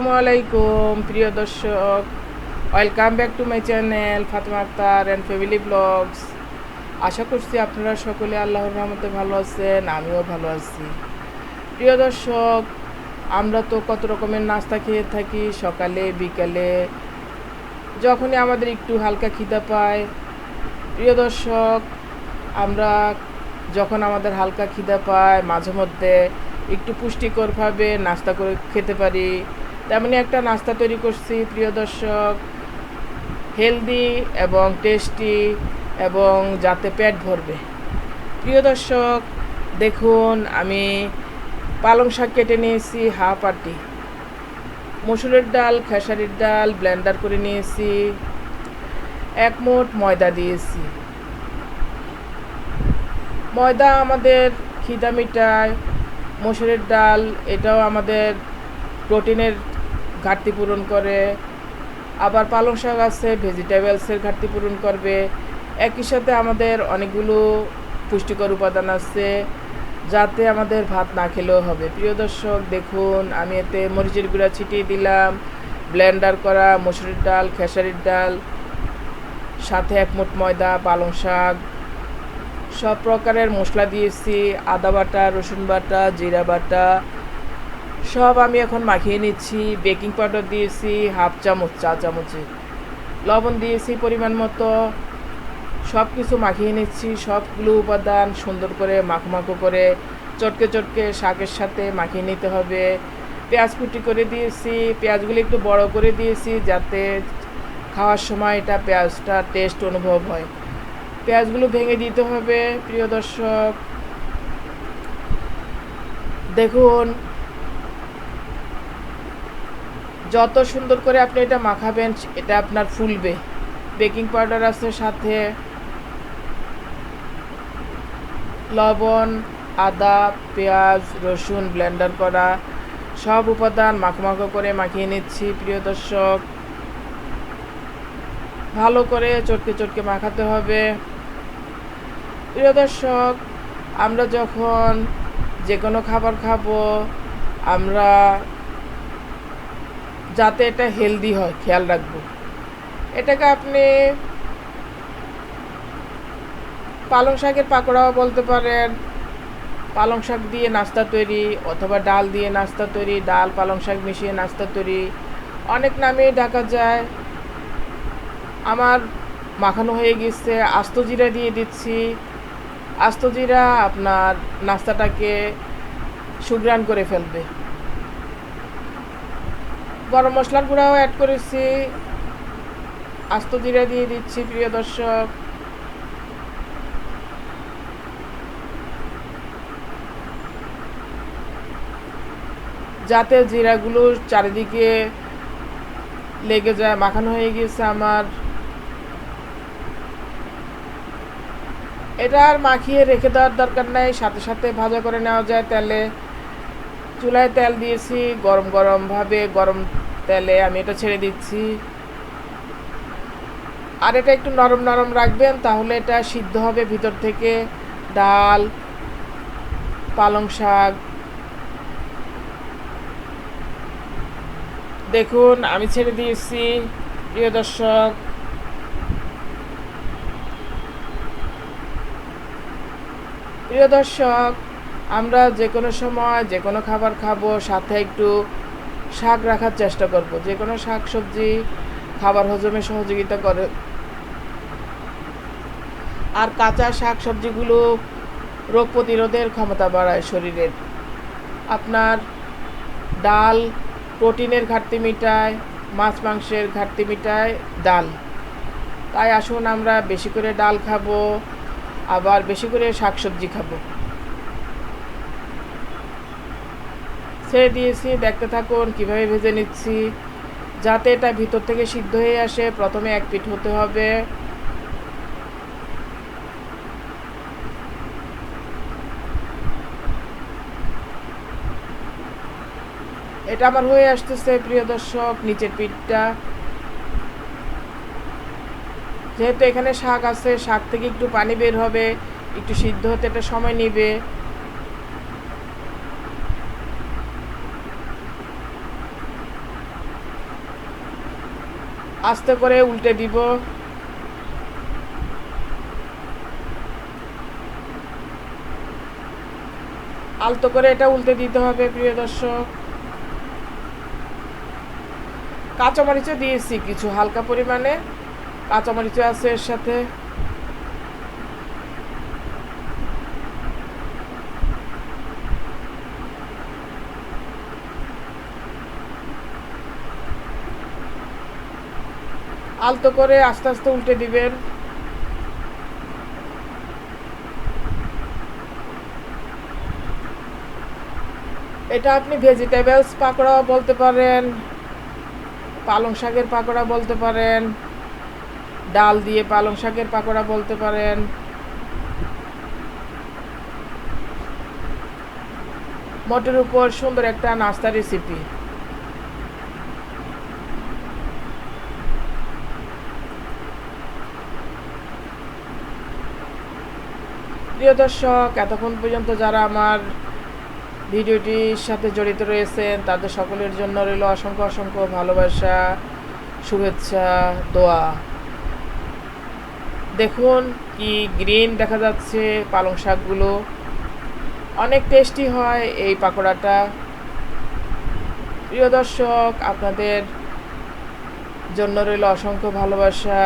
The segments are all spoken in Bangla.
আসসালামু আলাইকুম, প্রিয় দর্শক। Welcome back to my channel Fatema Akter and family vlogs আশা করছি আপনারা সকলে আল্লাহর রহমতে ভালো আছেন, আমিও ভালো আছি। প্রিয় দর্শক, আমরা তো কত রকমের নাস্তা খেয়ে থাকি সকালে, বিকালে। যখনই আমাদের একটু হালকা খিদা পায়। প্রিয় দর্শক, আমরা যখন আমাদের হালকা খিদা পায়, মাঝে মধ্যে একটু পুষ্টিকরভাবে নাস্তা করে খেতে পারি। তেমনি একটা নাস্তা তৈরি করছি, প্রিয় দর্শক। হেলদি এবং টেস্টি এবং যাতে পেট ভরবে। প্রিয় দর্শক, দেখুন, আমি পালং শাক কেটে নিয়েছি হাফ আটি মসুরের ডাল, খেসারির ডাল ব্লেন্ডার করে নিয়েছি। এক মোট ময়দা দিয়েছি। ময়দা আমাদের খিদা মিটায়, মসুরের ডাল, এটাও আমাদের প্রোটিনের ঘাটতি পূরণ করে। আবার পালং শাক আছে, ভেজিটেবলসের ঘাটতি পূরণ করবে। একই সাথে আমাদের অনেকগুলো পুষ্টিকর উপাদান আছে, যাতে আমাদের ভাত না খেলেও হবে। প্রিয় দর্শক, দেখুন, আমি এতে মরিচের গুঁড়া ছিটিয়ে দিলাম, ব্লেন্ডার করা মসুরির ডাল, খেসারির ডাল, সাথে এক মুঠ ময়দা, পালং শাক, সব প্রকারের মশলা দিয়েছি, আদা বাটা, রসুন বাটা, জিরা বাটা সব আমি এখন মাখিয়ে নিচ্ছি, বেকিং পাউডার দিয়েছি, হাফ চামচ, চা চামচে লবণ দিয়েছি পরিমাণ মতো। সব কিছু মাখিয়ে নিচ্ছি সবগুলো উপাদান সুন্দর করে মাখো মাখো করে চটকে চটকে শাকের সাথে মাখিয়ে নিতে হবে। পেঁয়াজ কুটি করে দিয়েছি, পেঁয়াজগুলো একটু বড় করে দিয়েছি যাতে খাওয়ার সময় এটা পেঁয়াজটা টেস্ট অনুভব হয়। পেঁয়াজগুলো ভেঙে দিতে হবে, প্রিয় দর্শক। দেখুন যত সুন্দর করে আপনি এটা মাখাবেন, এটা আপনার ফুলবে। বেকিং পাউডার আছে সাথে। লবণ, আদা, পেঁয়াজ, রসুন, ব্লেন্ডার করা। সব উপাদান মাখো করে মাখিয়ে নিচ্ছি, প্রিয় দর্শক। ভালো করে চটকে চটকে মাখাতে হবে। প্রিয় দর্শক, আমরা যখন যে কোনো খাবার খাব, আমরা যাতে এটা হেলদি হয়, খেয়াল রাখব। এটাকে আপনি পালং শাকের পাকোড়াও বলতে পারেন, পালং শাক দিয়ে নাস্তা তৈরি অথবা ডাল দিয়ে নাস্তা তৈরি, ডাল, পালং শাক মিশিয়ে নাস্তা তৈরি, অনেক নামেই ডাকা যায়। আমার মাখানো হয়ে গেছে, আস্ত জিরা দিয়ে দিচ্ছি। আস্ত জিরা আপনার নাস্তাটাকে সুগ্রান করে ফেলবে। গরম মশলার গুঁড়াও অ্যাড করেছি। আস্ত জিরা দিয়ে দিচ্ছি, প্রিয় দর্শক। যাতে জিরাগুলো চারিদিকে লেগে যায়, মাখানো হয়ে গিয়েছে আমার। এটা আর মাখিয়ে রেখে দেওয়ার দরকার নাই, সাথে সাথে ভাজা করে নেওয়া যায় তেলে। চুলায় তেল দিয়েছি, গরম গরমভাবে গরম তেলে আমি এটা ছেড়ে দিচ্ছি। আর এটা একটু নরম নরম রাখবেন, তাহলে এটা সিদ্ধ হবে ভিতর থেকে। ডাল, পালং শাক। দেখুন, আমি ছেড়ে দিয়েছি, প্রিয় দর্শক। প্রিয় দর্শক আমরা যে কোনো সময় যে কোনো খাবার খাব, সাথে একটু শাক রাখার চেষ্টা করব। যে কোনো শাক সবজি খাবার হজমে সহযোগিতা করে। আর কাঁচা শাক সবজিগুলো রোগ প্রতিরোধের ক্ষমতা বাড়ায় শরীরের। আপনার ডাল প্রোটিনের ঘাটতি মিটায়, মাছ মাংসের ঘাটতি মিটায় ডাল। তাই আসুন আমরা বেশি করে ডাল খাব, আবার বেশি করে শাকসবজি খাব। ছেড়ে দিয়েছি, দেখতে থাকুন কীভাবে ভেজে নিচ্ছি। যাতে এটা ভিতর থেকে সিদ্ধ হয়ে আসে, প্রথমে এক পিঠ হতে হবে। এটা আমার হয়ে আসতেছে, প্রিয় দর্শক, নিচের পিঠটা। যেহেতু এখানে শাক আছে, শাক থেকে একটু পানি বের হবে, একটু সিদ্ধ হতে একটা সময় নেবে। আস্তে করে উল্টে দিব। আলতো করে এটা উল্টে দিতে হবে, প্রিয় দর্শক। কাঁচামরিচও দিয়েছি কিছু, হালকা পরিমাণে। কাঁচামরিচও আছে এর সাথে। আলতো করে আস্তে আস্তে উল্টে দিবেন। এটা আপনি ভেজিটেবলস পাকোড়াও বলতে পারেন, পালং শাকের পাকোড়া বলতে পারেন, ডাল দিয়ে পালং শাকের পাকোড়া বলতে পারেন। মটের উপর সুন্দর একটা নাস্তা রেসিপি প্রিয় দর্শক, এতক্ষণ পর্যন্ত যারা আমার ভিডিওটির সাথে জড়িত রয়েছেন, তাদের সকলের জন্য রইল অসংখ্য অসংখ্য ভালোবাসা, শুভেচ্ছা, দোয়া। দেখুন কি গ্রিন দেখা যাচ্ছে পালং শাকগুলো। অনেক টেস্টি হয় এই পাকোড়াটা। প্রিয় দর্শক, আপনাদের জন্য রইল অসংখ্য ভালোবাসা।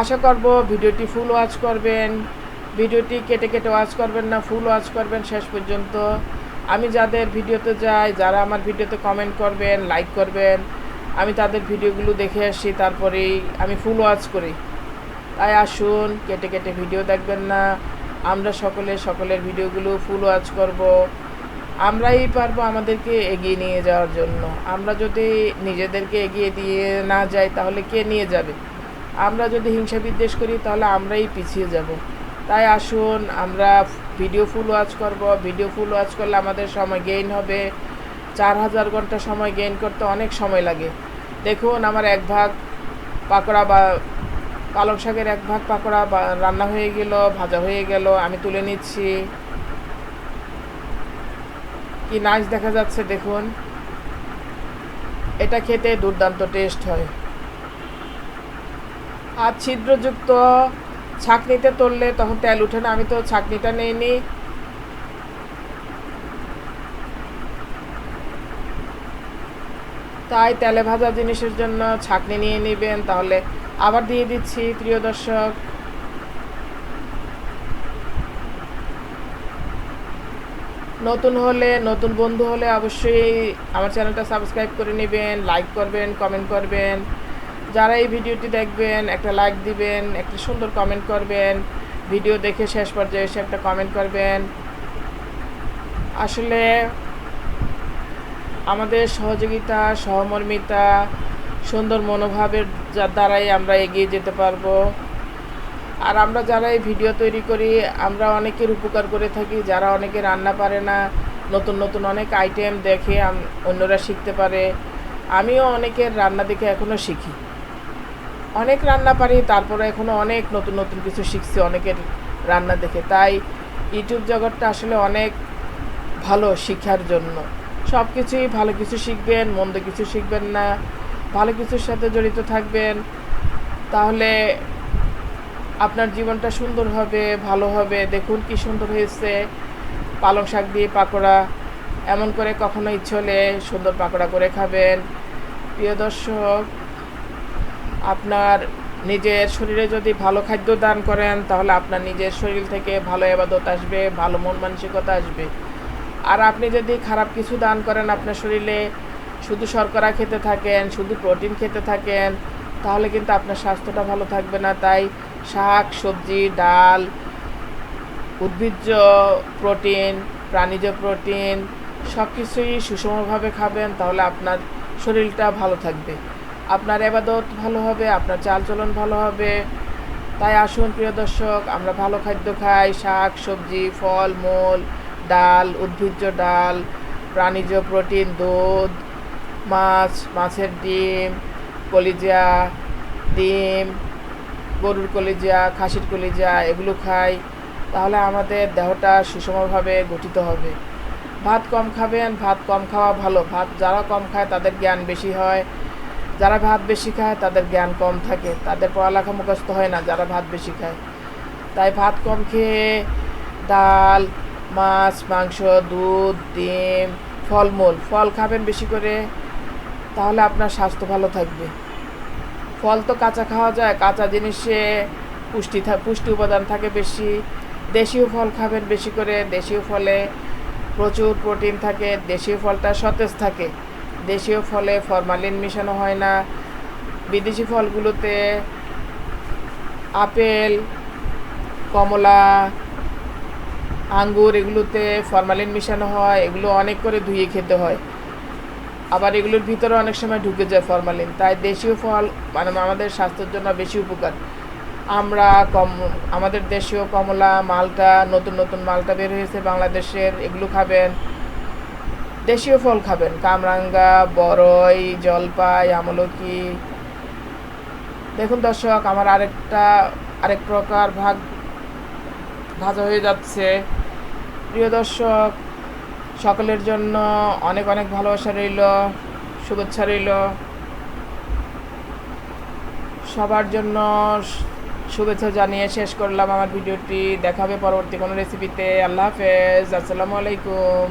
আশা করব ভিডিওটি ফুল ওয়াচ করবেন। ভিডিওটি কেটে কেটে ওয়াচ করবেন না ফুল ওয়াচ করবেন শেষ পর্যন্ত। আমি যাদের ভিডিওতে যাই, যারা আমার ভিডিওতে কমেন্ট করবেন লাইক করবেন, আমি তাদের ভিডিওগুলো দেখে আসি, তারপরেই আমি ফুল ওয়াচ করি। তাই আসুন, কেটে কেটে ভিডিও দেখবেন না। আমরা সকলে সকলের ভিডিওগুলো ফুল ওয়াচ করব। আমরাই পারব আমাদেরকে এগিয়ে নিয়ে যাওয়ার জন্য। আমরা যদি নিজেদেরকে এগিয়ে দিয়ে না যাই, তাহলে কে নিয়ে যাবে? আমরা যদি হিংসা বিদ্বেষ করি, তাহলে আমরাই পিছিয়ে যাব। তাই আসুন, আমরা ভিডিও ফুল ওয়াচ করব। ভিডিও ফুল ওয়াচ করলে আমাদের সময় গেইন হবে। চার হাজার ঘণ্টা সময় গেইন করতে অনেক সময় লাগে। দেখুন, আমার এক ভাগ পাকোড়া বা পালং শাকের এক ভাগ পাকোড়া রান্না হয়ে গেল, ভাজা হয়ে গেল, আমি তুলে নিচ্ছি। কি নাচ দেখা যাচ্ছে, দেখুন। এটা খেতে দুর্দান্ত টেস্ট হয়। আর ছিদ্রযুক্ত ছাকনিতে তললে তখন তেল উঠে না, আমি তো ছাঁকনিটা ছাকনিটা নেইনি তাই তেলে ভাজা জিনিসের জন্য ছাকনি নিয়ে নেবেন, তাহলে আবার দিয়ে দিচ্ছি, প্রিয় দর্শক। নতুন হলে, নতুন বন্ধু হলে অবশ্যই আমার চ্যানেলটা সাবস্ক্রাইব করে নেবেন, লাইক করবেন, কমেন্ট করবেন। যারা এই ভিডিওটি দেখবেন, একটা লাইক দিবেন, একটা সুন্দর কমেন্ট করবেন ভিডিও দেখে শেষ পর্যায়ে এসে একটা কমেন্ট করবেন। আসলে আমাদের সহযোগিতা, সহমর্মিতা, সুন্দর মনোভাবের যা- দ্বারাই আমরা এগিয়ে যেতে পারব। আর আমরা যারা এই ভিডিও তৈরি করি, আমরা অনেকের উপকার করে থাকি, যারা অনেকে রান্না পারে না, নতুন নতুন অনেক আইটেম দেখে অন্যরা শিখতে পারে। আমিও অনেকের রান্না দেখে এখনও শিখি। অনেক রান্না পারি, তারপরে এখনও অনেক নতুন নতুন কিছু শিখছি, অনেকের রান্না দেখে। তাই ইউটিউব জগৎটা আসলে অনেক ভালো শিক্ষার জন্য। সব কিছুই ভালো কিছু শিখবেন, মন্দ কিছু শিখবেন না, ভালো কিছুর সাথে জড়িত থাকবেন। তাহলে আপনার জীবনটা সুন্দর হবে, ভালো হবে, দেখুন কি সুন্দর হয়েছে। পালং শাক দিয়ে পাকোড়া, এমন করে কখনো ইচ্ছে হলে সুন্দর পাকোড়া করে খাবেন। প্রিয় দর্শক আপনার নিজের শরীরে যদি ভালো খাদ্য দান করেন, তাহলে আপনার নিজের শরীর থেকে ভালো এবাদত আসবে, ভালো মন মানসিকতা আসবে। আর আপনি যদি খারাপ কিছু দান করেন, আপনার শরীরে শুধু শর্করা খেতে থাকেন, শুধু প্রোটিন খেতে থাকেন, তাহলে কিন্তু আপনার স্বাস্থ্যটা ভালো থাকবে না। তাই শাক, সবজি, ডাল, উদ্ভিজ্জ প্রোটিন, প্রাণীজ প্রোটিন সব কিছুই সুষমভাবে খাবেন, তাহলে আপনার শরীরটা ভালো থাকবে। আপনার এবাদত ভালো হবে, আপনার চালচলন ভালো হবে। তাই আসুন প্রিয় দর্শক, আমরা ভালো খাদ্য খাই, শাক, সবজি, ফল, মূল, ডাল, উদ্ভিজ্জ ডাল, প্রাণীজ প্রোটিন, দুধ, মাছ, মাছের ডিম, কলিজা, ডিম, গরুর কলিজা, খাসির কলিজা, এগুলো খাই। তাহলে আমাদের দেহটা সুষমভাবে গঠিত হবে। ভাত কম খাবেন, ভাত কম খাওয়া ভালো। ভাত যারা কম খায় তাদের জ্ঞান বেশি হয়। যারা ভাত বেশি খায়, তাদের জ্ঞান কম থাকে। তাদের পড়ালেখা মুখস্থ হয় না, যারা ভাত বেশি খায়। তাই ভাত কম খেয়ে ডাল, মাছ, মাংস, দুধ, ডিম, ফলমূল, ফল খাবেন বেশি করে, তাহলে আপনার স্বাস্থ্য ভালো থাকবে। ফল তো কাঁচা খাওয়া যায়, কাঁচা জিনিসে পুষ্টি পুষ্টি উপাদান থাকে বেশি। দেশীয় ফল খাবেন বেশি করে, দেশীয় ফলে প্রচুর প্রোটিন থাকে, দেশীয় ফলটা সতেজ থাকে। দেশীয় ফলে ফরমালিন মিশানো হয় না। বিদেশি ফলগুলোতে আপেল, কমলা, আঙ্গুর এগুলোতে ফরমালিন মিশানো হয়। এগুলো অনেক করে ধুয়ে খেতে হয়। আবার এগুলোর ভিতরে অনেক সময় ঢুকে যায় ফরমালিন। তাই দেশীয় ফল মানে আমাদের স্বাস্থ্যের জন্য বেশি উপকার। আমরা কম, আমাদের দেশীয় কমলা, মালটা, নতুন নতুন মালটা বের হয়েছে বাংলাদেশের। এগুলো খাবেন। দেশীয় ফল খাবেন। কামরাঙ্গা, বরই, জলপাই, আমলকি। দেখুন দর্শক, আমার আরেকটা, আরেক প্রকার ভাগ ভাজা হয়ে যাচ্ছে। প্রিয় দর্শক, সকলের জন্য অনেক অনেক ভালোবাসা রইল, শুভেচ্ছা রইল। সবার জন্য শুভেচ্ছা জানিয়ে শেষ করলাম আমার ভিডিওটি। দেখাবে পরবর্তী কোনো রেসিপিতে আল্লাহ হাফেজ, আসসালামু আলাইকুম।